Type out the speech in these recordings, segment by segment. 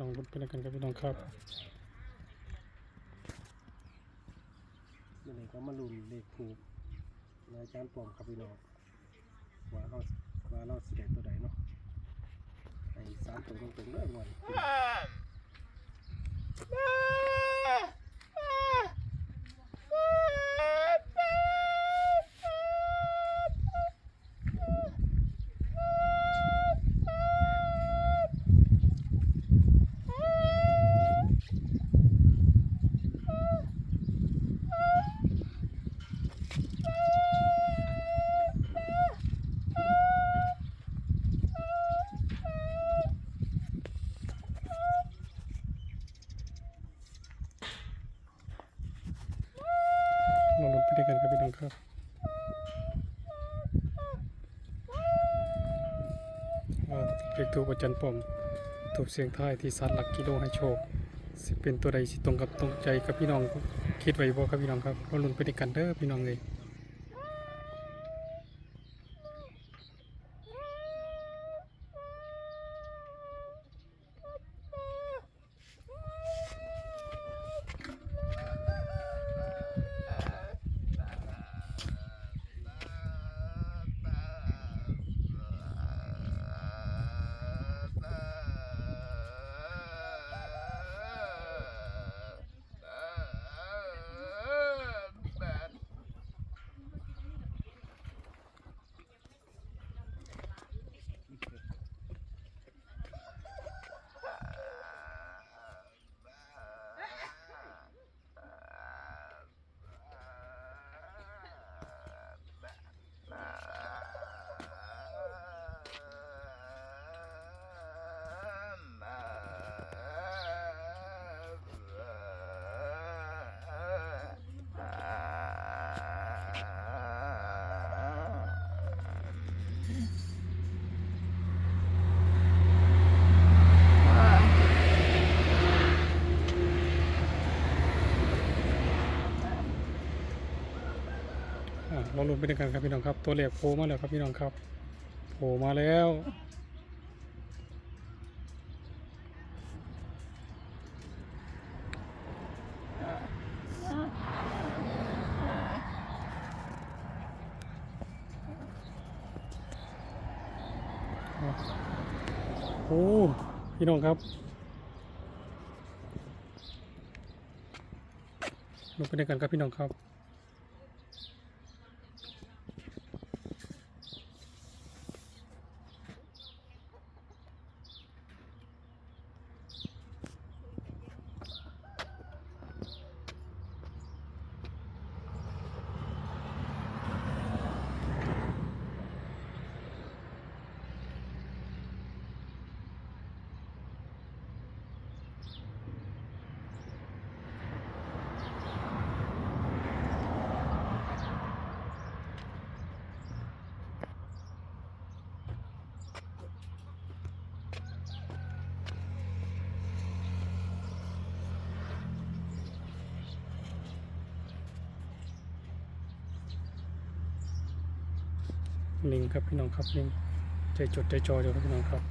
ลองรุดไปแล้วกันครับพี่น้องครับเมื่อไหร่ก็มาลุ้นเลขถูกในอาจารย์ปอมครับพี่น้องว่าเราว่าเราสิได้ตัวใดเนาะไอ้สามตัวตรงๆเลยวัน กันครับเพลงทูปอาจารย์ป้อมถูกเสียงท้ายที่สัตว์หลักกิโลให้โชค สิเป็นตัวใดสิตรงกับตรงใจกับพี่น้องคิดไว้บ่ครับพี่น้องครับว่าลุ้นไปด้วยกันเด้อพี่น้องเลย อะ เราลุ้นไปด้วยกันครับพี่น้องครับ ตัวเลขโผล่มาแล้วครับพี่น้องครับโผล่มาแล้วโอ้พี่น้องครับลุ้นไปด้วยกันครับพี่น้องครับ ลิงครับพี่น้องครับลิงใจจดใจจ่ออยู่ครับพี่น้องครับ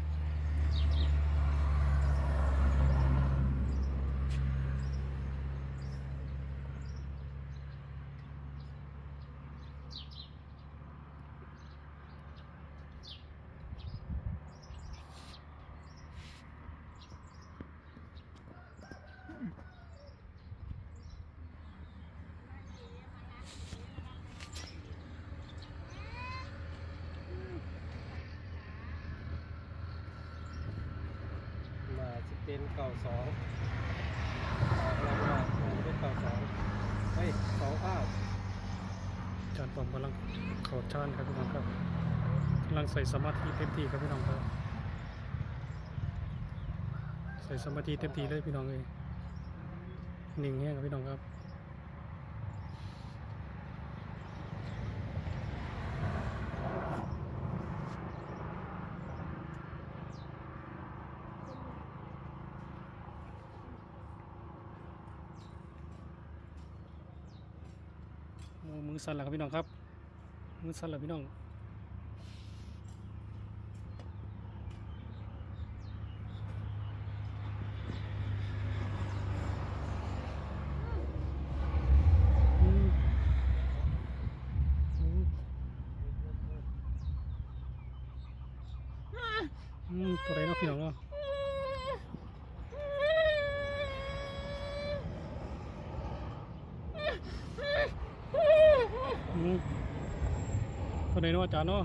เป็นเก่าสองเราว่าน่าจะเป็นเก่าสองเฮ้ยสองเก้าอาจารย์ปอมกำลังเข่าชานครับพี่น้องครับกำลังใส่สมาธิเต็มที่ครับพี่น้องครับ ใส่สมาธิเต็มที่เลยพี่น้องเลยหนึ่งแห้งครับพี่น้องครับ มือสั่นแล้วครับพี่น้องครับ มือสั่นแล้วพี่น้องตัวไหนเนาะพี่น้องเนาะ ตัวใดเนาะอาจารย์เนาะ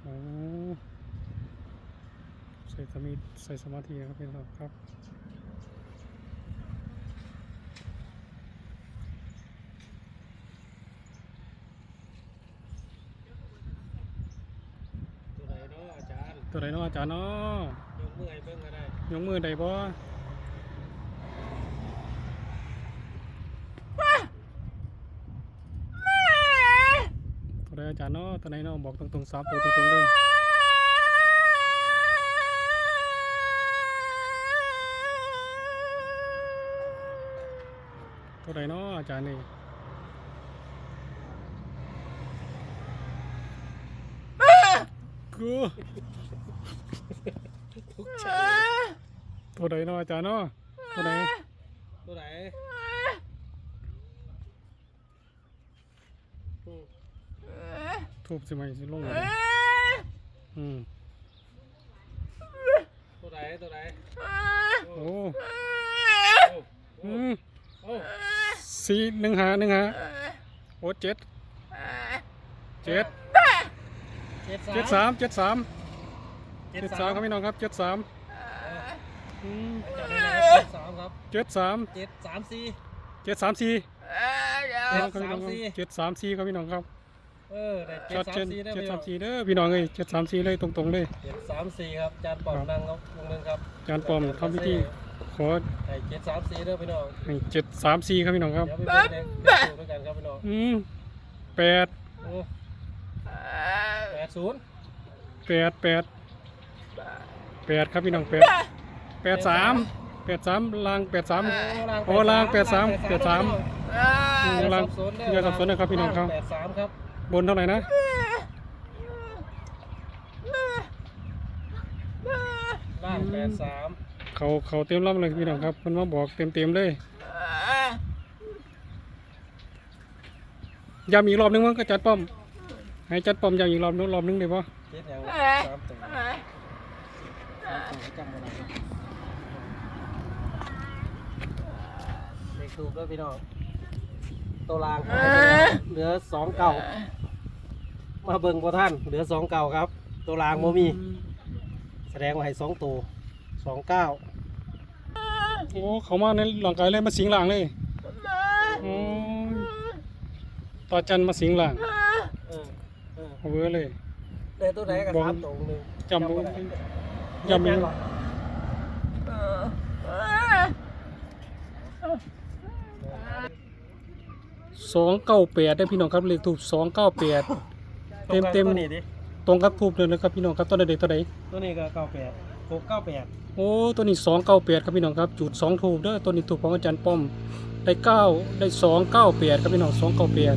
โอ้ ใส่สมาธิใส่สมาธินะครับพี่น้องครับตัวไหนเนาะอาจารย์ตัวไหนเนาะอาจารย์เนาะยกมือให้เบิ่งก็ได้ยกมือได้บ่ตัวไหน อาจารย์เนาะตัวไหนเนาะบอกตรงๆสามตัวตรงๆเลยตัวไหนเนาะอาจารย์นี่กูทุกใจตัวไหนเนาะอาจารย์เนาะตัวไหน ตัวไหนอืม ทูบสิไหมสิลงเลยอืมตัวไหนตัวไหนโอ้โอ้อืมโอ้สี่หนึ่งหาหนึ่งหาโอ้เจ็ดเจ็ดเจ็ดเจ็ดสามเจ็ดสามเจ็ดเจ็ดสาสามมครับพี่น้องครับเจ็ดสามอืมจำได้ไหมครับเจ็ดสามครับเจ็ดสามเจ็ดสามสี่เจ็ดสามสี่เจ็ดครับพี่น้สาอมงครับสี่เจ็ดสามสี่ครับพี่น้องครับ เออได้เจ็ชัดดสาเจมนสี่ได้เจ็ดพี่สาน้อมงสี่เด้อพี่น้องเอ้ยเจ็ดสามสี่เลยตรงๆเลยเจ็ดสามสี่ครับจานปอมนั่งครับวงหนึงครับอาจารย์ปอมทำพิธีขอได้เจ็ดสามสี่เด้อพี่น้องให้เจ็ดสามสี่ครับพี่น้องครับ เดี๋ยวไปเบิ่งเลขเลขสูตรด้วยกันครับพี่น้องอืมแปดโอ้แปดศูนย์แปดแปดแปดครับพี่น้องแปดแปดสามแปดสามลางแปดสาม โอ้ลางแปดสามแปดสามอืมอย่าลางสับสนเด้อย่าสับสนนะครับพี่น้องครับ แปดสามครับ บนเท่าไหร่นะล่างแปดสามเขาเขาเต็มลำเลยพี่น้องครับมันมาบอกเต็มเต็มๆเลยย้ำอีกรอบนึงมั้งก็จัดป้อม ให้จัดป้อมย้ำอีกรอบนึงรอบนึงได้ปะเจ็ดอย่างสามตัวสามตัวจำอะไรเลขสูบด้วยพี่น้องตัวลางเหลือสองเก่า มาเบิ่งพอท่านเหลือสองเก่าครับ ตัวรางโมมี แสดงว่าให้สองตัวสองเก้าโอ้เขามาในหลังกายเลยมาสิงหลังเลยโอ้ยต่อจันมาสิงหลังเออเออเอาเวอร์เลยได้ตัวไหนกับบอกสามตัวหนึ่งจำบ่บ่ได้จำไม่ยังได้ก่อนสองเก้าแปดได้พี่น้องครับเลขถูกสองเก้าแปด เต็มเต็ม ตัวนี้ดิตรงกับทูบเลยนะครับพี่น้องครับตัวใดๆตัวใดตัวนี้ก็เก้าแปดหกเก้าแปดโอ้ตัวนี้สองเก้าแปดครับพี่น้องครับจุดสองถูกเด้อตัวนี้ถูกของอาจารย์ป้อมได้เก้าได้สองเก้าแปดครับพี่น้องสองเก้าแปด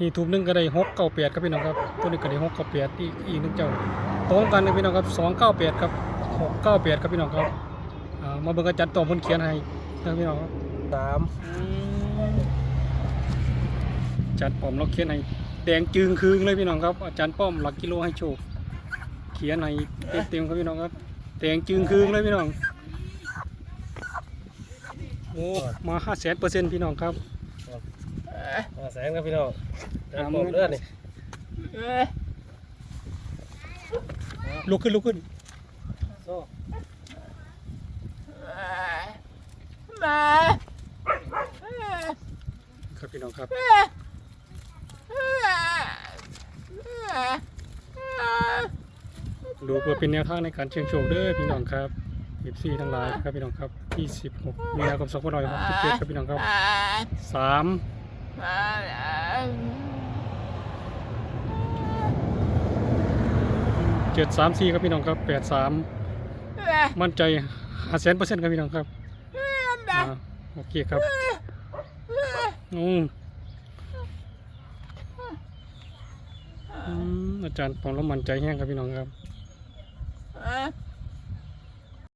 นี่ถูกหนึ่งก็ได้หกเก้าแปดครับพี่น้องครับตัวนี้ก็ได้หกเก้าแปดอีกอีกหนึ่งเจ้าตรงกันเลยพี่น้องครับสองเก้าแปดครับหกเก้าแปดครับพี่น้องครับอ่ามาเบิ่งอาจารย์ต่อมเพิ่นเขียนให้นะพี่น้องครับสามอาจารย์ป้อมเราเขียนให้ แดงจึงคืนเลยพี่น้องครับอาจารย์ป้อมหลักกิโลให้โชคเขียนให้เต็มๆครับพี่น้องครับแดงจึงคืนเลยพี่น้องโอ้มาห้าแสนเปอร์เซ็นต์พี่น้องครับห้าแสนครับพี่น้องอ่าหมดเลือดนี่ลุกขึ้นลุกขึ้นโซ่ครับพี่น้องครับ ดูเพื่อเป็นแนวทางในการเชียงโชคเด้อพี่น้องครับ14ทั้งหลายครับพี่น้องครับที่16มีนาคม2567ครับพี่น้องครับสามเจ็ดสามสี่ครับพี่น้องครับแปดสามมั่นใจห้าแสนเปอร์เซ็นต์ครับพี่น้องครับโอเคครับอืม อาจารย์ผมงแล้วมันใจแห้งครับพี่น้องครับ